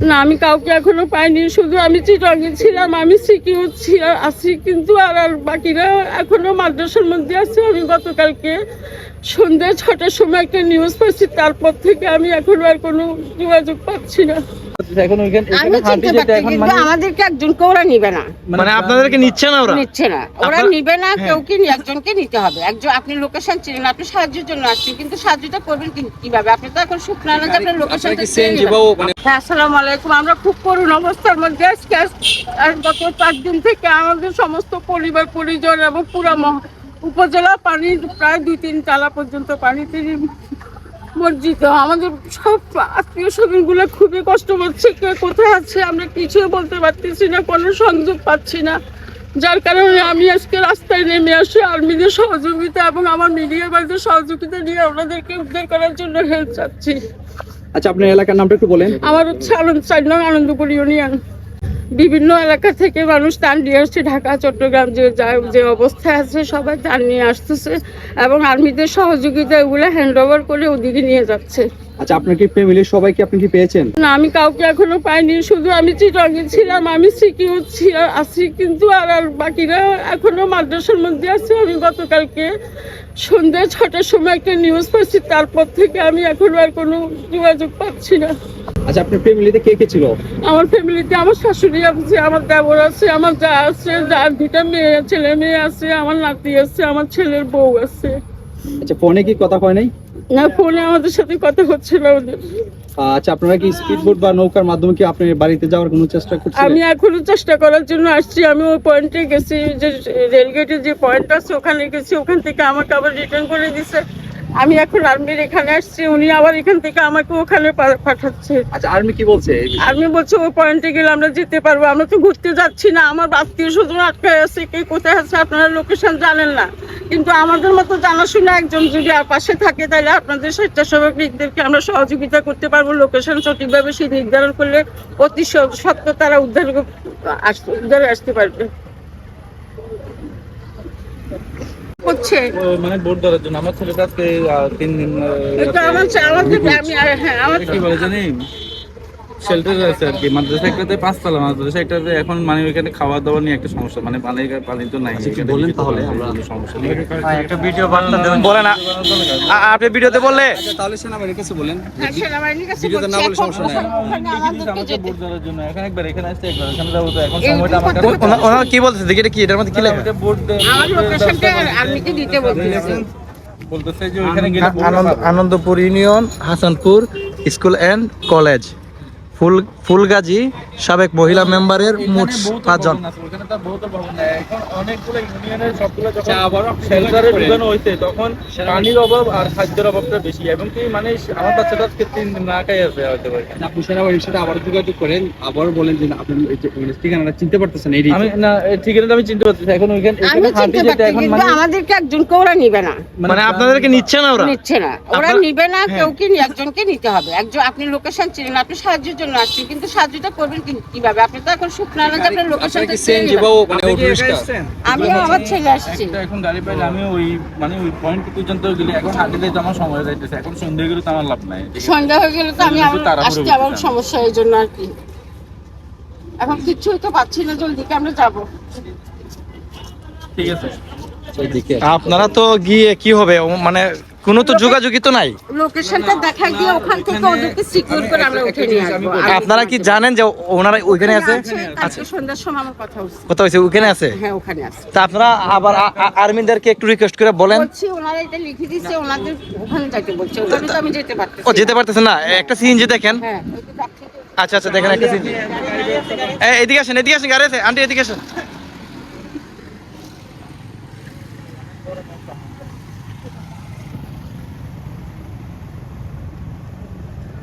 না, আমি কাউকে এখনও পাইনি, শুধু আমি চিটঙ্গে ছিলাম, আমি সিকিউর ছিলাম আছি, কিন্তু আর আর বাকিরা এখনও মাদ্রাসার মধ্যে আছে। আমি গতকালকে সন্ধ্যা ছটার সময় একটা নিউজ পাচ্ছি তারপর থেকে আমি এখন আর কোনো যোগাযোগ পাচ্ছি না। এখন আমি চিনতে পারছি কিন্তু মানে আমাদেরকে একজনকে ওরা নিবে না। মানে আপনাদেরকে নিচ্ছে না ওরা? নিচ্ছে না। ওরা নিবে না হ্যাঁ। কেউ কি একজনকে নিতে হবে। একজন আপনি লোকেশন চিনেন আপনি সাহায্যের জন্য আসছেন কিন্তু সাহায্যটা করবেন কি- কীভাবে? আপনি তো এখন শুকনা না যে আপনার লোকেশন হ্যাঁ আসসালামু আলাইকুম। আমরা খুব করুণ অবস্থার মধ্যে আজকে আর গত চার দিন থেকে আমাদের সমস্ত পরিবার পরিজন এবং পুরো মহ- উপজেলা পানি প্রায় দুই তিন তালা পর্যন্ত পানিতে মর্জিত আমাদের সব আত্মীয় স্বজনগুলো খুবই কষ্ট হচ্ছে কে কোথায় আছে আমরা কিছুই বলতে পারতেছি না কোনো সংযোগ পাচ্ছি না। যার কারণে আমি আজকে রাস্তায় নেমে আসি আর্মিদের সহযোগিতা এবং আমার মিডিয়া বাড়িতে সহযোগিতা নিয়ে ওনাদেরকে উদ্ধার করার জন্য হেল্প চাচ্ছি। আচ্ছা আপনার এলাকার নামটা একটু বলেন। আমার হচ্ছে আনন্দ চার নং আনন্দপুর ইউনিয়ন। বিভিন্ন এলাকা থেকে মানুষ টান নিয়ে আসছে, ঢাকা, চট্টগ্রাম যে যা, যে অবস্থায় আছে, সবাই টান নিয়ে আসতেছে এবং আর্মিদের সহযোগিতা এগুলো হ্যান্ড ওভার করে ওদিকে নিয়ে যাচ্ছে। আচ্ছা আপনার কি ফ্যামিলির সবাইকে আপনি কি পেয়েছেন? না আমি কাউকে এখনও পাইনি শুধু আমি চিটঙ্গে ছিলাম আমি সিকিউর ছিলাম আছি কিন্তু আর আর বাকিরা এখনও মাদ্রাসার মধ্যে আছে। আমি গতকালকে সন্ধ্যা ছটার সময় একটা নিউজ পাচ্ছি তারপর থেকে আমি এখন আর কোনো যোগাযোগ পাচ্ছি না। আচ্ছা আপনার ফ্যামিলিতে কে কে ছিল? আমার ফ্যামিলিতে আমার শাশুড়ি আছে আমার দেবর আছে আমার যা আছে যার দুটা মেয়ে ছেলে মেয়ে আছে আমার নাতি আছে আমার ছেলের বউ আছে। আচ্ছা ফোনে কি কথা হয় নাই? না ফোনে আমাদের সাথে কথা হচ্ছিল ওদের। আচ্ছা আপনারা কি স্পিড বোট বা নৌকার মাধ্যমে কি আপনি বাড়িতে যাওয়ার কোনো চেষ্টা করছেন আমি এখনও চেষ্টা করার জন্য আসছি। আমি ওই পয়েন্টে গেছি যে রেলগেটের যে পয়েন্ট আছে ওখানে গেছি। ওখান থেকে আমাকে আবার রিটার্ন করে দিছে। আমি এখন আর্মির এখানে আসছি উনি আবার এখান থেকে আমাকে ওখানে পাঠাচ্ছে। আচ্ছা আর্মি কি বলছে আর্মি বলছে ওই পয়েন্টে গেলে আমরা যেতে পারব আমরা তো ঘুরতে যাচ্ছি না আমার আত্মীয় স্বজন আটকায় আছে কে কোথায় আছে আপনারা লোকেশন জানেন না। কিন্তু আমাদের মতো জানাশোনা একজন যদি আর পাশে থাকে তাহলে আপনাদের স্বেচ্ছাসেবক লীগদেরকে আমরা সহযোগিতা করতে পারব লোকেশন সঠিকভাবে সেই নির্ধারণ করলে অতি সত্য তারা উদ্ধার উদ্ধারে আসতে পারবে। হচ্ছে? মানে ভোট দেওয়ার জন্য। আমার ছেলেটা আজকে তিন দিন আমার আমি হ্যাঁ আমার কি বলে জানি শেল্টার আছে আর কি। মাদ্রাসা একটাতে পাঁচতলা মাদ্রাসা একটাতে এখন মানে ওইখানে খাওয়া দাওয়া নিয়ে একটা সমস্যা। মানে পানি পানি তো নাই বলেন তাহলে সমস্যা নেই। একটা ভিডিও বার্তা দেবেন বলেন আ- আপনি ভিডিওতে বললে। আচ্ছা তাহলে সেনাবাহিনীর কাছে বলেন। হ্যাঁ, সেনাবাহিনীর কাছে ভিডিওতে না বলে সমস্যা নাই। আমাকে ভোট দেওয়ার জন্য। এখন একবার এখানে আসছে একবার এখানে যাব তো। এখন সময়টা আমার কথা- কাছে ওনা- ওনারা কি বলতেছে? দেখি এটা কি এটার মধ্যে কি লেখা? ভোট আমার লোকেশনটা দিতে বলতেছে Anandpur union Hasanpur school and college. ফুল ফুলগাজী সাবেক মহিলা মেম্বারের মোট পাঁচজন। তখন পানির অভাব আর খাদ্যের অভাবটা বেশি। এবং কি মানে আমার বাচ্চাটা না খাই আছে হয়তো সাথে আবার যোগাযোগ করেন। আবার বলেন যে আপনি মানে ঠিকানাটা চিনতে পারতেছেন এই আমি না ঠিকানাটা আমি চিনতে পারতেছি এখন ওইখানে এখানে হাঁটি যেতে এখন মানে আমাদেরকে একজনকে ওরা নিবে না। মানে আপনাদেরকে নিচ্ছে না ওরা? নিচ্ছে না। ওরা নিবে না হ্যাঁ। কেউ কি একজনকে নিতে হবে। একজন আপনি লোকেশন চিনেন আপনি সাহায্যের জন্য আসছেন কিন্তু সাহায্যটা করবেন কীভাবে? আপনি তো এখন শুকনা না আপনার লোকেশন মানে? এসেছেন? আমি আমার ছেলে আসছি। এখন গাড়ি পাইলে আমি ওই মানে ওই পয়েন্ট পর্যন্ত গেলে এখন হাঁটলে তো আমার সময় যাইতেছে। এখন সন্ধ্যে গেলে তো আমার লাভ নাই। সন্ধ্যা হয়ে গেলে তো আমি আসতে আবার সমস্যা এই জন্য আর কি। এখন কিচ্ছুই তো পাচ্ছি না জলদি কি আমরা যাব? ঠিক আছে। আপনারা তো গিয়ে কি হবে? মানে কোনো তো যোগাযোগই তো নাই। লোকেশনটা দেখাই দিয়ে ওখান থেকে ওদেরকে সিকিউর করে আমরা উঠে নিয়ে আসব। আপনারা কি জানেন যে ওনারা ওইখানে আছে? কালকে সন্ধ্যার সময় আমার কথা হচ্ছে। কোথাও হয়েছে ওইখানে আছে? হ্যাঁ ওখানে আছে। তা আপনারা আবার আর্মিদেরকে একটু রিকোয়েস্ট করে বলেন। বলছি ওনারা এটা লিখে দিচ্ছে ওনাদের ওখানে যাইতে বলছে। ওখানে তো আমি যেতে পারতেছি ও যেতে পারতেছে না? একটা সিএনজি দেখেন। হ্যাঁ আচ্ছা আচ্ছা দেখেন একটা সিএনজি। এদিকে আসেন এদিকে আসেন গাড়ি আছে। আন্টি এদিকে আসেন।